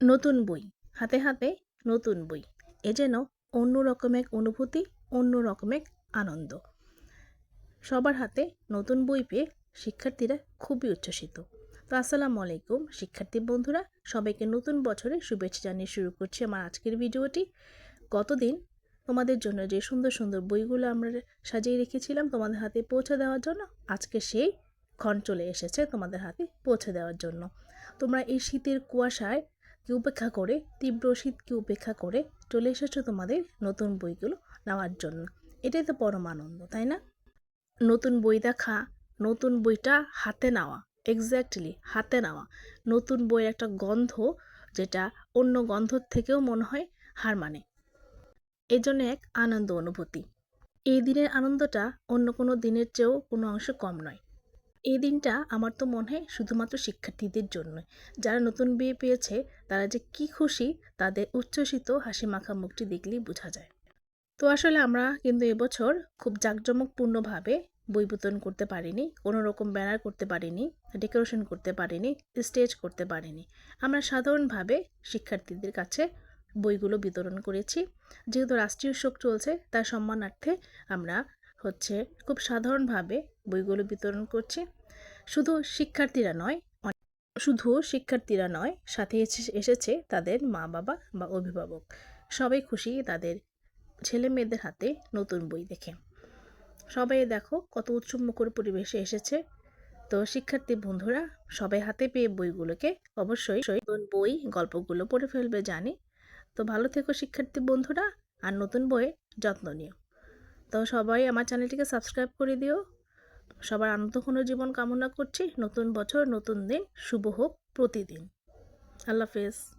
নতুন বই, হাতে হাতে নতুন বই। এ যেন অন্য রকমের অনুভূতি, অন্য রকম এক আনন্দ। সবার হাতে নতুন বই পেয়ে শিক্ষার্থীরা খুবই উচ্ছ্বসিত। তো আসসালামু আলাইকুম, শিক্ষার্থী বন্ধুরা, সবাইকে নতুন বছরে শুভেচ্ছা জানিয়ে শুরু করছি আমার আজকের ভিডিওটি। গতদিন তোমাদের জন্য যে সুন্দর সুন্দর বইগুলো আমরা সাজিয়ে রেখেছিলাম তোমাদের হাতে পৌঁছে দেওয়ার জন্য, আজকে সেই ক্ষণ চলে এসেছে তোমাদের হাতে পৌঁছে দেওয়ার জন্য। তোমরা এই শীতের কুয়াশায় উপেক্ষা করে, তীব্র শীতকে উপেক্ষা করে চলে এসেছ তোমাদের নতুন বইগুলো নেওয়ার জন্য। এটাই তো পরম আনন্দ তাই না? নতুন বই দেখা, নতুন বইটা হাতে নেওয়া এক্স্যাক্টলি হাতে নেওয়া। নতুন বইয়ের একটা গন্ধ, যেটা অন্য গন্ধর থেকেও মনে হয় হার মানে। এই জন্য এক আনন্দ অনুভূতি। এই দিনের আনন্দটা অন্য কোনো দিনের চেয়েও কোনো অংশ কম নয়। এই দিনটা আমার তো মনে হয় শুধুমাত্র শিক্ষার্থীদের জন্য যারা নতুন বিয়ে পেয়েছে, তারা যে কি খুশি, তাদের উচ্ছ্বসিত হাসি মাখা মুখটি দেখলেই বোঝা যায়। তো আসলে আমরা কিন্তু এবছর খুব জাঁকজমকপূর্ণভাবে বই বিতরণ করতে পারিনি, কোনো রকম ব্যানার করতে পারিনি, ডেকোরেশন করতে পারিনি, স্টেজ করতে পারিনি। আমরা সাধারণভাবে শিক্ষার্থীদের কাছে বইগুলো বিতরণ করেছি। যেহেতু রাষ্ট্রীয় শোক চলছে, তার সম্মানার্থে আমরা হচ্ছে খুব সাধারণভাবে বইগুলো বিতরণ করছে। শুধু শিক্ষার্থীরা নয় শুধু শিক্ষার্থীরা নয়, সাথে এসেছে তাদের মা বাবা বা অভিভাবক। সবাই খুশি তাদের ছেলে মেয়েদের হাতে নতুন বই দেখে। সবাই দেখো কত উৎসবমুখর পরিবেশে এসেছে। তো শিক্ষার্থী বন্ধুরা, সবাই হাতে পেয়ে বইগুলোকে অবশ্যই নতুন বই, গল্পগুলো পড়ে ফেলবে জানি। তো ভালো থেকো শিক্ষার্থী বন্ধুরা, আর নতুন বইয়ের যত্ন নিও। তো সবাই আমার চ্যানেলটিকে সাবস্ক্রাইব করে দিও। সবার আনন্দঘন জীবন কামনা করছি। নতুন বছর, নতুন দিন, শুভ হোক প্রতিদিন। আল্লাহ হাফেজ।